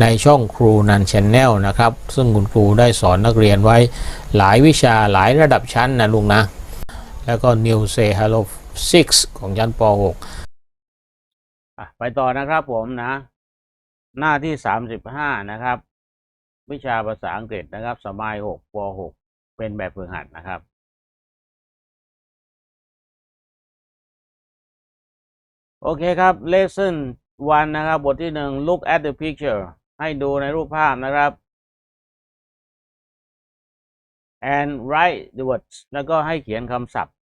ในช่องครูนันชแนลนะครับ ซึ่งคุณครูได้สอนนักเรียนไว้หลายวิชาหลายระดับชั้นนะลุงนะ แล้วก็ New Say Hello 6 ของชั้นป .6 ไปต่อนะครับผมนะ หน้าที่ 35 นะครับ วิชาภาษาอังกฤษนะครับ สมัย 6ป .6 เป็นแบบฝึกหัดนะครับโอเคครับ lesson one นะครับ บทที่หนึ่ง look at the picture ให้ดูในรูปภาพนะครับ and write the words แล้วก็ให้เขียนคำศัพท์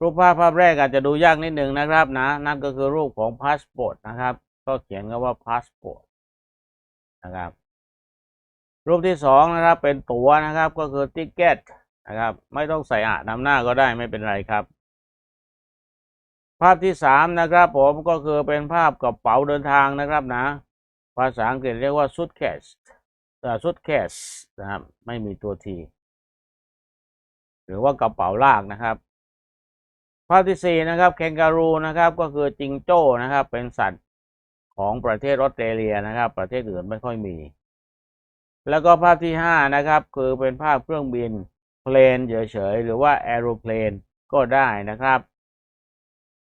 รูปภาพภาพแรกอาจจะดูยากนิดหนึ่งนะครับนะ นั่นก็คือรูปของ passport นะครับ ก็เขียนคำว่า passport นะครับ รูปที่สองนะครับเป็นตั๋วนะครับ ก็คือ ticket นะครับ ไม่ต้องใส่อะนำหน้าก็ได้ไม่เป็นไรครับ ภาพที่สามนะครับผมก็คือเป็นภาพกระเป๋าเดินทางนะครับนะ ภาษาอังกฤษเรียกว่า suitcase แต่ suitcase นะครับ ไม่มีตัวที หรือว่ากระเป๋าลากนะครับ ภาพที่สี่นะครับแคนการูนะครับก็คือจิงโจ้นะครับ เป็นสัตว์ของประเทศออสเตรเลียนะครับ ประเทศอื่นไม่ค่อยมี แล้วก็ภาพที่ห้านะครับ คือเป็นภาพเครื่องบินเพลนเฉยๆหรือว่า aeroplane ก็ได้นะครับ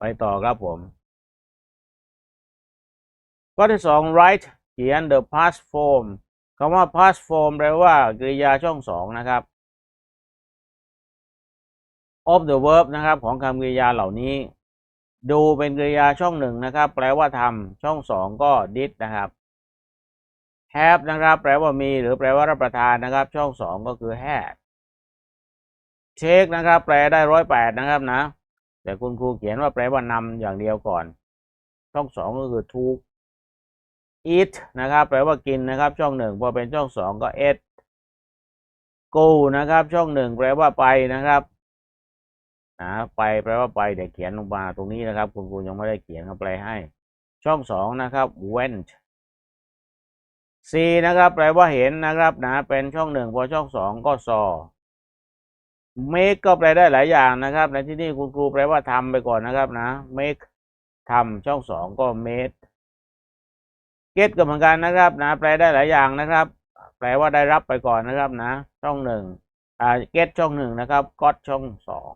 ไปต่อครับผมข้อที่สอง write เขียน the past form คำว่า past form แปลว่ากริยาช่องสองนะครับ of the verb นะครับ ของคำกริยาเหล่านี้ดูเป็นกริยาช่องหนึ่งนะครับ แปลว่าทำช่องสองก็ did นะครับ have นะครับ แปลว่ามี หรือแปลว่ารับประทานนะครับ ช่องสองก็คือ had take นะครับ แปลได้ร้อยแปดนะครับนะ แต่คุณครูเขียนว่าแปลว่านำอย่างเดียวก่อน ช่องสองก็คือ to eat นะครับ แปลว่ากินนะครับ ช่องหนึ่งพอเป็นช่องสองก็ eat go นะครับ ช่องหนึ่งแปลว่าไปนะครับนะไปแปลว่าไปเดี๋ยวเขียนลงมาตรงนี้นะครับ คุณครูยังไม่ได้เขียนเขาแปลให้ ช่องสองนะครับ went C นะครับ แปลว่าเห็นนะครับนะเป็นช่องหนึ่งพอช่องสองก็ saw make ก็แปลได้หลายอย่างนะครับ ในที่นี้คุณครูแปลว่าทำไปก่อนนะครับนะ make ทำช่องสองก็ made get ก็เหมือนกันนะครับนะ แปลได้หลายอย่างนะครับ แปลว่าได้รับไปก่อนนะครับนะ ช่องหนึ่งอ่า get ช่องหนึ่งนะครับ got ช่องสอง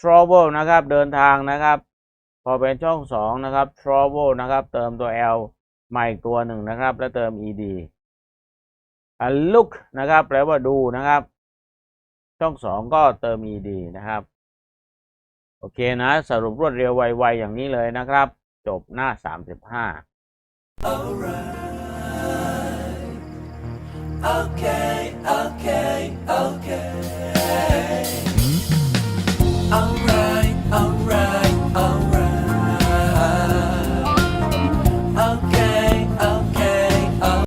travel นะครับ เดินทางนะครับ พอเป็นช่องสองนะครับ travel นะครับ เติมตัว l มาอีกตัวหนึ่งนะครับ แล้วเติม ed อ่า look นะครับ แปลว่าดูนะครับ ช่องสองก็เติม ed นะครับ โอเคนะ สรุปรวดเร็วไวๆอย่างนี้เลยนะครับ จบหน้า 35 Okay, okay.